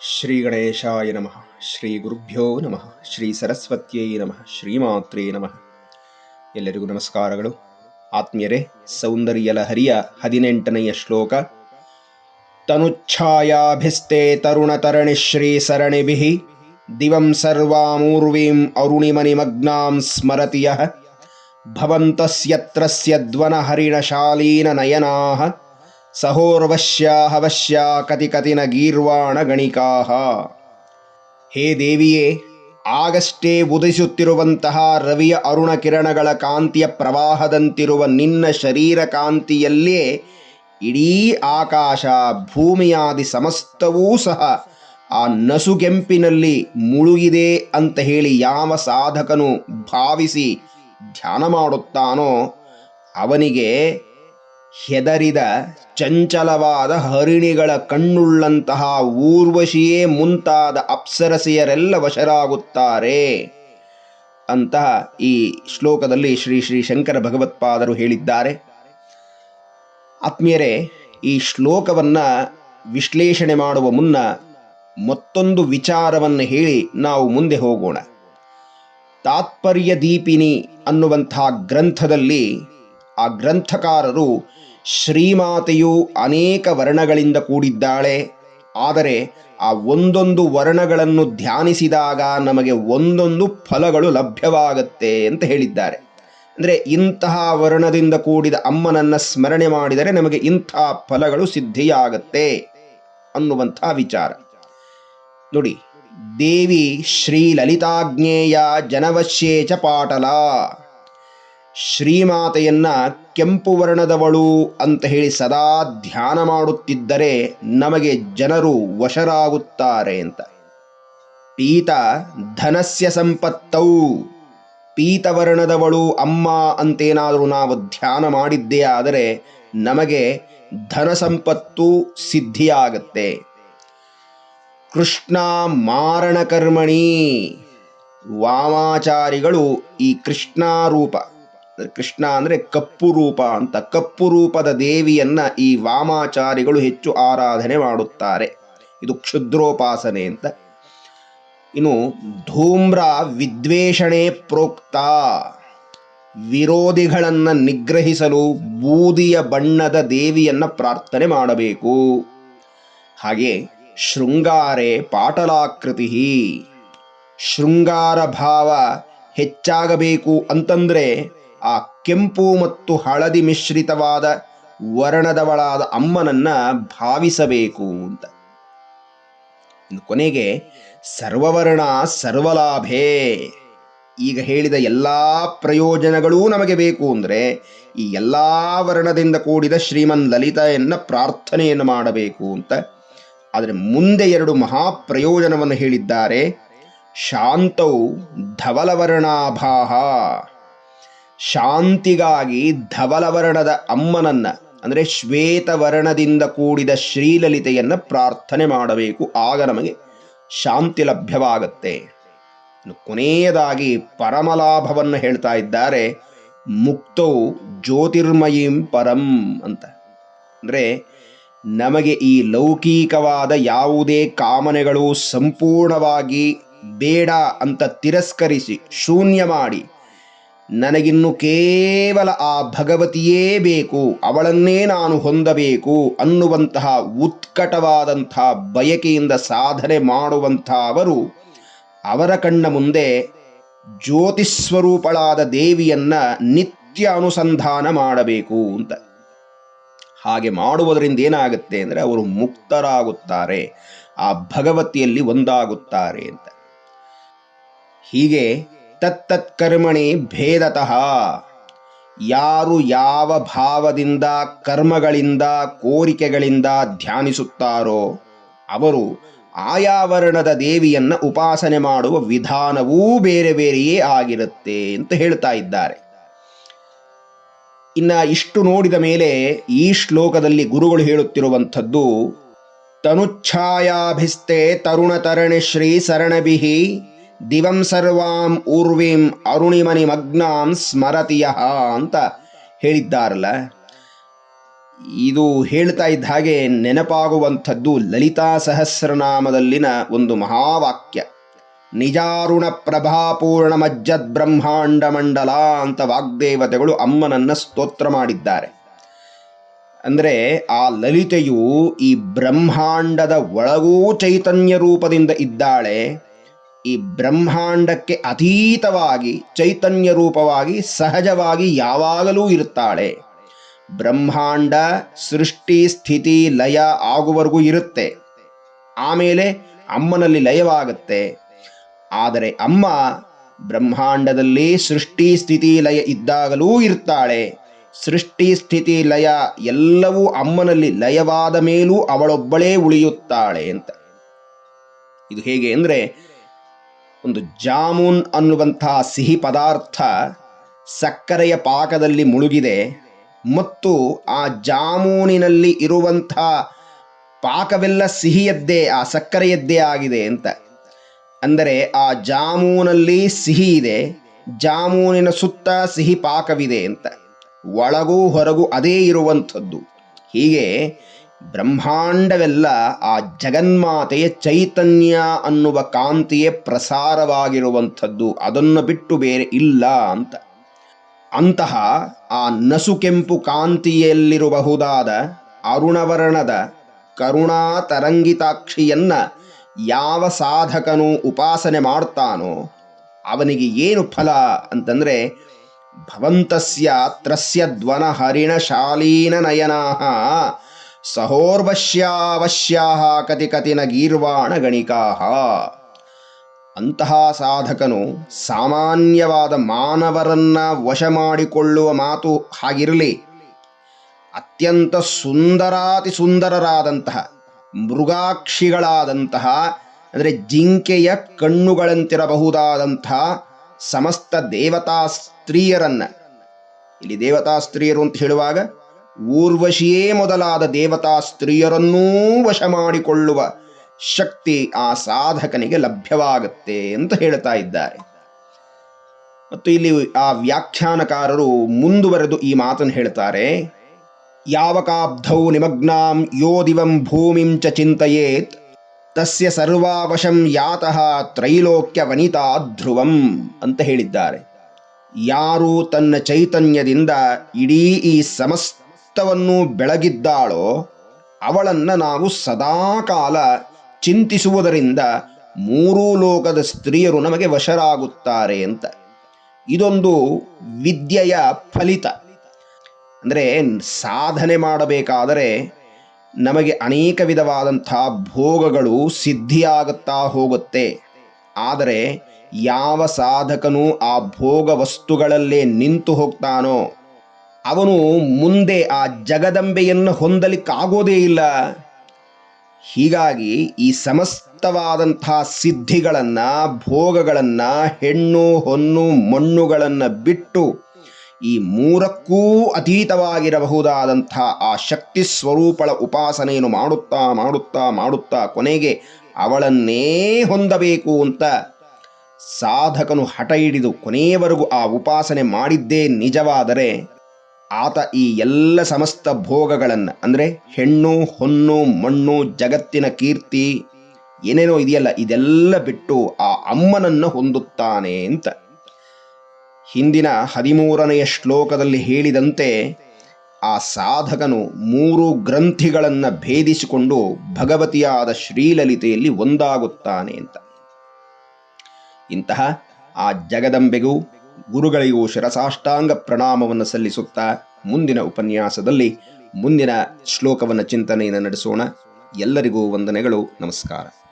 ಶ್ರೀ ಗಣೇಶಾಯ ನಮಃ ಶ್ರೀ ಗುರುಭ್ಯೋ ನಮಃ ಶ್ರೀ ಸರಸ್ವತ್ಯೈ ನಮಃ ಶ್ರೀಮಾತ್ರೇ ನಮಃ ಎಲ್ಲರಿಗೂ ನಮಸ್ಕಾರಗಳು. ಆತ್ಮೀಯರೇ ಸೌಂದರ್ಯ ಲಹರಿಯ ಹದಿನೆಂಟನೆಯ ಶ್ಲೋಕ. ತನುಚ್ಛಾಯಾಭಿಸ್ತೆ ತರುಣತರಣಿ ಶ್ರೀ ಸರಣಿಭಿಃ ದಿವಂ ಸರ್ವಾಮೂರ್ವೀಂ ಅರುಣಿಮನಿಮಗ್ನಾಂ ಸ್ಮರತಿ ಯಃ ಭವಂತಸ್ಯತ್ರ ಸ್ಯದ್ವನ ಹರಿಣಶಾಲೀನ ಹವಶ್ಯ ಕತಿ ಕತಿನ ಗೀರ್ವಾಣ ಗಣಿಕಾಹ. ಹೇ ದೇವಿಯೇ, ಆಗಷ್ಟೇ ಉದಿಸುತ್ತಿರುವಂತಹ ರವಿಯ ಅರುಣ ಕಿರಣಗಳ ಕಾಂತಿಯ ಪ್ರವಾಹದಂತಿರುವ ನಿನ್ನ ಶರೀರ ಕಾಂತಿಯಲ್ಲೇ ಇಡೀ ಆಕಾಶ ಭೂಮಿಯಾದಿ ಸಮಸ್ತವೂ ಸಹ ಆ ನಸುಗೆಂಪಿನಲ್ಲಿ ಮುಳುಗಿದೆ ಅಂತ ಹೇಳಿ ಯಾವ ಸಾಧಕನು ಭಾವಿಸಿ ಧ್ಯಾನ ಮಾಡುತ್ತಾನೋ ಅವನಿಗೆ ಹೆದರಿದ ಚಂಚಲವಾದ ಹರಿಣಿಗಳ ಕಣ್ಣುಳ್ಳಂತಹ ಊರ್ವಶಿಯೇ ಮುಂತಾದ ಅಪ್ಸರಸೆಯರೆಲ್ಲ ವಶರಾಗುತ್ತಾರೆ. ಅಂತ ಈ ಶ್ಲೋಕದಲ್ಲಿ ಶ್ರೀ ಶ್ರೀ ಶಂಕರ ಭಗವತ್ಪಾದರು ಹೇಳಿದ್ದಾರೆ. ಆತ್ಮೀಯರೇ, ಈ ಶ್ಲೋಕವನ್ನು ವಿಶ್ಲೇಷಣೆ ಮಾಡುವ ಮುನ್ನ ಮತ್ತೊಂದು ವಿಚಾರವನ್ನು ಹೇಳಿ ನಾವು ಮುಂದೆ ಹೋಗೋಣ. ತಾತ್ಪರ್ಯ ದೀಪಿನಿ ಅನ್ನುವಂತಹ ಗ್ರಂಥದಲ್ಲಿ ಆ ಗ್ರಂಥಕಾರರು ಶ್ರೀಮಾತೆಯು ಅನೇಕ ವರ್ಣಗಳಿಂದ ಕೂಡಿದ್ದಾಳೆ. ಆದರೆ ಆ ಒಂದೊಂದು ವರ್ಣಗಳನ್ನು ಧ್ಯಾನಿಸಿದಾಗ ನಮಗೆ ಒಂದೊಂದು ಫಲಗಳು ಲಭ್ಯವಾಗುತ್ತೆ ಅಂತ ಹೇಳಿದ್ದಾರೆ. ಅಂದರೆ ಇಂತಹ ವರ್ಣದಿಂದ ಕೂಡಿದ ಅಮ್ಮನನ್ನು ಸ್ಮರಣೆ ಮಾಡಿದರೆ ನಮಗೆ ಇಂಥ ಫಲಗಳು ಸಿದ್ಧಿಯಾಗತ್ತೆ ಅನ್ನುವಂಥ ವಿಚಾರ. ನೋಡಿ, ದೇವಿ ಶ್ರೀ ಲಲಿತಾಜ್ಞೇಯ ಜನವಶ್ಯೇಚ ಪಾಟಲ. ಶ್ರೀಮಾತೆಯನ್ನ ಕೆಂಪು ವರ್ಣದವಳು ಅಂತ ಹೇಳಿ ಸದಾ ಧ್ಯಾನ ಮಾಡುತ್ತಿದ್ದರೆ ನಮಗೆ ಜನರು ವಶರಾಗುತ್ತಾರೆ ಅಂತ. ಪೀತ ಧನಸ್ಯ ಸಂಪತ್ತೌ. ಪೀತವರ್ಣದವಳು ಅಮ್ಮ ಅಂತೇನಾದರೂ ನಾವು ಧ್ಯಾನ ಮಾಡಿದ್ದೇ ಆದರೆ ನಮಗೆ ಧನ ಸಂಪತ್ತು ಸಿದ್ಧಿಯಾಗತ್ತೆ. ಕೃಷ್ಣ ಮಾರಣಕರ್ಮಣಿ ವಾಮಾಚಾರಿಗಳು ಈ ಕೃಷ್ಣ ರೂಪ ಕೃಷ್ಣ ಅಂದರೆ ಕಪ್ಪು ರೂಪ ಅಂತ. ಕಪ್ಪು ರೂಪದ ದೇವಿಯನ್ನ ಈ ವಾಮಾಚಾರಿಗಳು ಹೆಚ್ಚು ಆರಾಧನೆ ಮಾಡುತ್ತಾರೆ. ಇದು ಕ್ಷುದ್ರೋಪಾಸನೆ ಅಂತ. ಇನ್ನು ಧೂಮ್ರ ವಿದ್ವೇಷಣೆ ಪ್ರೋಕ್ತ. ವಿರೋಧಿಗಳನ್ನು ನಿಗ್ರಹಿಸಲು ಬೂದಿಯ ಬಣ್ಣದ ದೇವಿಯನ್ನ ಪ್ರಾರ್ಥನೆ ಮಾಡಬೇಕು. ಹಾಗೆ ಶೃಂಗಾರೆ ಪಾಟಲಾಕೃತಿ. ಶೃಂಗಾರ ಭಾವ ಹೆಚ್ಚಾಗಬೇಕು ಅಂತಂದ್ರೆ ಆ ಕೆಂಪು ಮತ್ತು ಹಳದಿ ಮಿಶ್ರಿತವಾದ ವರ್ಣದವಳಾದ ಅಮ್ಮನನ್ನ ಭಾವಿಸಬೇಕು ಅಂತ. ಕೊನೆಗೆ ಸರ್ವವರ್ಣ ಸರ್ವಲಾಭೇ. ಈಗ ಹೇಳಿದ ಎಲ್ಲ ಪ್ರಯೋಜನಗಳೂ ನಮಗೆ ಬೇಕು ಅಂದರೆ ಈ ಎಲ್ಲ ವರ್ಣದಿಂದ ಕೂಡಿದ ಶ್ರೀಮನ್ ಲಲಿತೆಯನ್ನ ಪ್ರಾರ್ಥನೆಯನ್ನು ಮಾಡಬೇಕು ಅಂತ. ಆದರೆ ಮುಂದೆ ಎರಡು ಮಹಾಪ್ರಯೋಜನವನ್ನು ಹೇಳಿದ್ದಾರೆ. ಶಾಂತೌ ಧವಲವರ್ಣಾಭಾಹ. ಶಾಂತಿಗಾಗಿ ಧವಲವರ್ಣದ ಅಮ್ಮನನ್ನ, ಅಂದರೆ ಶ್ವೇತವರ್ಣದಿಂದ ಕೂಡಿದ ಶ್ರೀಲಲಿತೆಯನ್ನು ಪ್ರಾರ್ಥನೆ ಮಾಡಬೇಕು. ಆಗ ನಮಗೆ ಶಾಂತಿ ಲಭ್ಯವಾಗುತ್ತೆ. ಕೊನೆಯದಾಗಿ ಪರಮಲಾಭವನ್ನು ಹೇಳ್ತಾ ಇದ್ದಾರೆ. ಮುಕ್ತೌ ಜ್ಯೋತಿರ್ಮಯೀಂ ಪರಂ ಅಂತ. ಅಂದರೆ ನಮಗೆ ಈ ಲೌಕಿಕವಾದ ಯಾವುದೇ ಕಾಮನೆಗಳು ಸಂಪೂರ್ಣವಾಗಿ ಬೇಡ ಅಂತ ತಿರಸ್ಕರಿಸಿ ಶೂನ್ಯ ಮಾಡಿ ನನಗಿನ್ನು ಕೇವಲ ಆ ಭಗವತಿಯೇ ಬೇಕು, ಅವಳನ್ನೇ ನಾನು ಹೊಂದಬೇಕು ಅನ್ನುವಂತಹ ಉತ್ಕಟವಾದಂತಹ ಬಯಕೆಯಿಂದ ಸಾಧನೆ ಮಾಡುವಂಥವರು ಅವರ ಕಣ್ಣ ಮುಂದೆ ಜ್ಯೋತಿಸ್ವರೂಪಳಾದ ದೇವಿಯನ್ನ ನಿತ್ಯ ಅನುಸಂಧಾನ ಮಾಡಬೇಕು ಅಂತ. ಹಾಗೆ ಮಾಡುವುದರಿಂದ ಏನಾಗುತ್ತೆ ಅಂದರೆ ಅವರು ಮುಕ್ತರಾಗುತ್ತಾರೆ, ಆ ಭಗವತಿಯಲ್ಲಿ ಒಂದಾಗುತ್ತಾರೆ ಅಂತ. ಹೀಗೆ ತತ್ತತ್ ಕರ್ಮಣಿ ಭೇದತಃ. ಯಾರು ಯಾವ ಭಾವದಿಂದ, ಕರ್ಮಗಳಿಂದ, ಕೋರಿಕೆಗಳಿಂದ ಧ್ಯಾನಿಸುತ್ತಾರೋ ಅವರು ಆಯಾ ವರ್ಣದ ದೇವಿಯನ್ನ ಉಪಾಸನೆ ಮಾಡುವ ವಿಧಾನವೂ ಬೇರೆ ಬೇರೆಯೇ ಆಗಿರುತ್ತೆ ಅಂತ ಹೇಳ್ತಾ ಇದ್ದಾರೆ. ಇನ್ನ ಇಷ್ಟು ನೋಡಿದ ಮೇಲೆ ಈ ಶ್ಲೋಕದಲ್ಲಿ ಗುರುಗಳು ಹೇಳುತ್ತಿರುವಂಥದ್ದು ತನುಚ್ಛಾಯಾಭಿಸ್ತೆ ತರುಣ ತರಣಿ ಶ್ರೀ ಸರಣಭಿಹಿ ದಿವಂ ಸರ್ವಾಂ ಊರ್ವೀಂ ಅರುಣಿಮನಿ ಮಗ್ನಾಂ ಸ್ಮರತಿಯ ಅಂತ ಹೇಳಿದ್ದಾರಲ್ಲ. ಇದು ಹೇಳ್ತಾ ಇದ್ದ ಹಾಗೆ ನೆನಪಾಗುವಂಥದ್ದು ಲಲಿತಾ ಸಹಸ್ರನಾಮದಲ್ಲಿನ ಒಂದು ಮಹಾವಾಕ್ಯ. ನಿಜಾರುಣ ಪ್ರಭಾಪೂರ್ಣ ಮಜ್ಜದ್ ಬ್ರಹ್ಮಾಂಡ ಮಂಡಲ ಅಂತ ವಾಗ್ದೇವತೆಗಳು ಅಮ್ಮನನ್ನ ಸ್ತೋತ್ರ ಮಾಡಿದ್ದಾರೆ. ಅಂದರೆ ಆ ಲಲಿತೆಯು ಈ ಬ್ರಹ್ಮಾಂಡದ ಒಳಗೂ ಚೈತನ್ಯ ರೂಪದಿಂದ ಇದ್ದಾಳೆ. ಈ ಬ್ರಹ್ಮಾಂಡಕ್ಕೆ ಅತೀತವಾಗಿ, ಚೈತನ್ಯ ರೂಪವಾಗಿ, ಸಹಜವಾಗಿ ಯಾವಾಗಲೂ ಇರುತ್ತಾಳೆ. ಬ್ರಹ್ಮಾಂಡ, ಸೃಷ್ಟಿ, ಸ್ಥಿತಿ, ಲಯ ಆಗುವವರೆಗೂ ಇರುತ್ತೆ. ಆಮೇಲೆ ಅಮ್ಮನಲ್ಲಿ ಲಯವಾಗುತ್ತೆ. ಆದರೆ ಅಮ್ಮ ಬ್ರಹ್ಮಾಂಡದಲ್ಲಿ ಸೃಷ್ಟಿ, ಸ್ಥಿತಿ, ಲಯ ಇದ್ದಾಗಲೂ ಇರ್ತಾಳೆ. ಸೃಷ್ಟಿ, ಸ್ಥಿತಿ, ಲಯ ಎಲ್ಲವೂ ಅಮ್ಮನಲ್ಲಿ ಲಯವಾದ ಮೇಲೂ ಅವಳೊಬ್ಬಳೇ ಉಳಿಯುತ್ತಾಳೆ ಅಂತ. ಇದು ಹೇಗೆ ಅಂದರೆ ಒಂದು ಜಾಮೂನ್ ಅನ್ನುವಂತಹ ಸಿಹಿ ಪದಾರ್ಥ ಸಕ್ಕರೆಯ ಪಾಕದಲ್ಲಿ ಮುಳುಗಿದೆ ಮತ್ತು ಆ ಜಾಮೂನಿನಲ್ಲಿ ಇರುವಂಥ ಪಾಕವೆಲ್ಲ ಸಿಹಿಯದ್ದೇ, ಆ ಸಕ್ಕರೆಯದ್ದೇ ಆಗಿದೆ ಅಂತ. ಅಂದರೆ ಆ ಜಾಮೂನಲ್ಲಿ ಸಿಹಿ ಇದೆ, ಜಾಮೂನಿನ ಸುತ್ತ ಸಿಹಿ ಪಾಕವಿದೆ ಅಂತ. ಒಳಗೂ ಹೊರಗೂ ಅದೇ ಇರುವಂಥದ್ದು. ಹೀಗೆ ಬ್ರಹ್ಮಾಂಡವೆಲ್ಲ ಆ ಜಗನ್ಮಾತೆಯ ಚೈತನ್ಯ ಅನ್ನುವ ಕಾಂತಿಯೇ ಪ್ರಸಾರವಾಗಿರುವಂಥದ್ದು. ಅದನ್ನು ಬಿಟ್ಟು ಬೇರೆ ಇಲ್ಲ ಅಂತ. ಅಂತಹ ಆ ನಸು ಕೆಂಪು ಕಾಂತಿಯಲ್ಲಿರಬಹುದಾದ ಅರುಣವರ್ಣದ ಕರುಣಾ ತರಂಗಿತಾಕ್ಷಿಯನ್ನ ಯಾವ ಸಾಧಕನು ಉಪಾಸನೆ ಮಾಡ್ತಾನೋ ಅವನಿಗೆ ಏನು ಫಲ ಅಂತಂದ್ರೆ ಭವಂತಸ್ಯ ತ್ರಸ್ಯ ಧ್ವನ ಹರಿಣ ಶಾಲೀನ ನಯನಾ ಸಹೋರ್ವಶ್ಯಾವಶ್ಯಾ ಕತಿ ಕತಿನ ಗೀರ್ವಾಣ ಗಣಿಕಾಹ. ಅಂತಹ ಸಾಧಕನು ಸಾಮಾನ್ಯವಾದ ಮಾನವರನ್ನ ವಶ ಮಾಡಿಕೊಳ್ಳುವ ಮಾತು ಹಾಗಿರಲಿ. ಅತ್ಯಂತ ಸುಂದರಾತಿ ಸುಂದರರಾದಂತಹ, ಮೃಗಾಕ್ಷಿಗಳಾದಂತಹ, ಅಂದರೆ ಜಿಂಕೆಯ ಕಣ್ಣುಗಳಂತಿರಬಹುದಾದಂತಹ ಸಮಸ್ತ ದೇವತಾ ಸ್ತ್ರೀಯರನ್ನ. ಇಲ್ಲಿ ದೇವತಾ ಸ್ತ್ರೀಯರು ಅಂತ ಹೇಳುವಾಗ ಊರ್ವಶಿಯೇ ಮೊದಲಾದ ದೇವತಾ ಸ್ತ್ರೀಯರನ್ನೂ ವಶ ಮಾಡಿಕೊಳ್ಳುವ ಶಕ್ತಿ ಆ ಸಾಧಕನಿಗೆ ಲಭ್ಯವಾಗುತ್ತೆ ಅಂತ ಹೇಳ್ತಾ ಇದ್ದಾರೆ. ಮತ್ತು ಇಲ್ಲಿ ಆ ವ್ಯಾಖ್ಯಾನಕಾರರು ಮುಂದುವರೆದು ಈ ಮಾತನ್ನು ಹೇಳ್ತಾರೆ, ಯಾವಕಾಬ್ಧೌ ನಿಮಗ್ನಾಂ ಯೋ ದಿವಂ ಭೂಮಿಂ ಚ ಚಿಂತೆಯೇತ್, ತಸ್ಯ ಸರ್ವಾವಶಂ ಯಾತಃ ತ್ರೈಲೋಕ್ಯ ವನಿತಾ ಧ್ರುವಂ ಅಂತ ಹೇಳಿದ್ದಾರೆ. ಯಾರು ತನ್ನ ಚೈತನ್ಯದಿಂದ ಇಡೀ ಈ ಸಮಸ್ತವನ್ನು ಬೆಳಗಿದ್ದಾಳೋ, ಅವಳನ್ನು ನಾವು ಸದಾಕಾಲ ಚಿಂತಿಸುವುದರಿಂದ ಮೂರೂ ಲೋಕದ ಸ್ತ್ರೀಯರು ನಮಗೆ ವಶರಾಗುತ್ತಾರೆ ಅಂತ. ಇದೊಂದು ವಿದ್ಯೆಯ ಫಲಿತ. ಅಂದರೆ ಸಾಧನೆ ಮಾಡಬೇಕಾದರೆ ನಮಗೆ ಅನೇಕ ವಿಧವಾದಂಥ ಭೋಗಗಳು ಸಿದ್ಧಿಯಾಗುತ್ತಾ ಹೋಗುತ್ತೆ. ಆದರೆ ಯಾವ ಸಾಧಕನು ಆ ಭೋಗ ವಸ್ತುಗಳಲ್ಲೇ ನಿಂತು ಹೋಗ್ತಾನೋ ಅವನು ಮುಂದೆ ಆ ಜಗದಂಬೆಯನ್ನು ಹೊಂದಲಿಕ್ಕಾಗೋದೇ ಇಲ್ಲ. ಹೀಗಾಗಿ ಈ ಸಮಸ್ತವಾದಂಥ ಸಿದ್ಧಿಗಳನ್ನು, ಭೋಗಗಳನ್ನು, ಹೆಣ್ಣು, ಹೊನ್ನು, ಮಣ್ಣುಗಳನ್ನು ಬಿಟ್ಟು ಈ ಮೂರಕ್ಕೂ ಅತೀತವಾಗಿರಬಹುದಾದಂಥ ಆ ಶಕ್ತಿ ಸ್ವರೂಪಳ ಉಪಾಸನೆಯನ್ನು ಮಾಡುತ್ತಾ ಮಾಡುತ್ತಾ ಮಾಡುತ್ತಾ ಕೊನೆಗೆ ಅವಳನ್ನೇ ಹೊಂದಬೇಕು ಅಂತ ಸಾಧಕನು ಹಠ ಹಿಡಿದು ಕೊನೆಯವರೆಗೂ ಆ ಉಪಾಸನೆ ಮಾಡಿದ್ದೇ ನಿಜವಾದರೆ ಆತ ಈ ಎಲ್ಲ ಸಮಸ್ತ ಭೋಗಗಳನ್ನು, ಅಂದರೆ ಹೆಣ್ಣು, ಹೊನ್ನು, ಮಣ್ಣು, ಜಗತ್ತಿನ ಕೀರ್ತಿ, ಏನೇನೋ ಇದೆಯಲ್ಲ, ಇದೆಲ್ಲ ಬಿಟ್ಟು ಆ ಅಮ್ಮನನ್ನು ಹೊಂದುತ್ತಾನೆ ಅಂತ. ಹಿಂದಿನ ಹದಿಮೂರನೆಯ ಶ್ಲೋಕದಲ್ಲಿ ಹೇಳಿದಂತೆ ಆ ಸಾಧಕನು ಮೂರು ಗ್ರಂಥಿಗಳನ್ನು ಭೇದಿಸಿಕೊಂಡು ಭಗವತಿಯಾದ ಶ್ರೀಲಲಿತೆಯಲ್ಲಿ ಒಂದಾಗುತ್ತಾನೆ ಅಂತ. ಇಂತಹ ಆ ಜಗದಂಬೆಗೂ ಗುರುಗಳಿಗೂ ಶಿರಸಾಷ್ಟಾಂಗ ಪ್ರಣಾಮವನ್ನು ಸಲ್ಲಿಸುತ್ತಾ ಮುಂದಿನ ಉಪನ್ಯಾಸದಲ್ಲಿ ಮುಂದಿನ ಶ್ಲೋಕವನ್ನು ಚಿಂತನೆಯನ್ನು ನಡೆಸೋಣ. ಎಲ್ಲರಿಗೂ ವಂದನೆಗಳು ನಮಸ್ಕಾರ.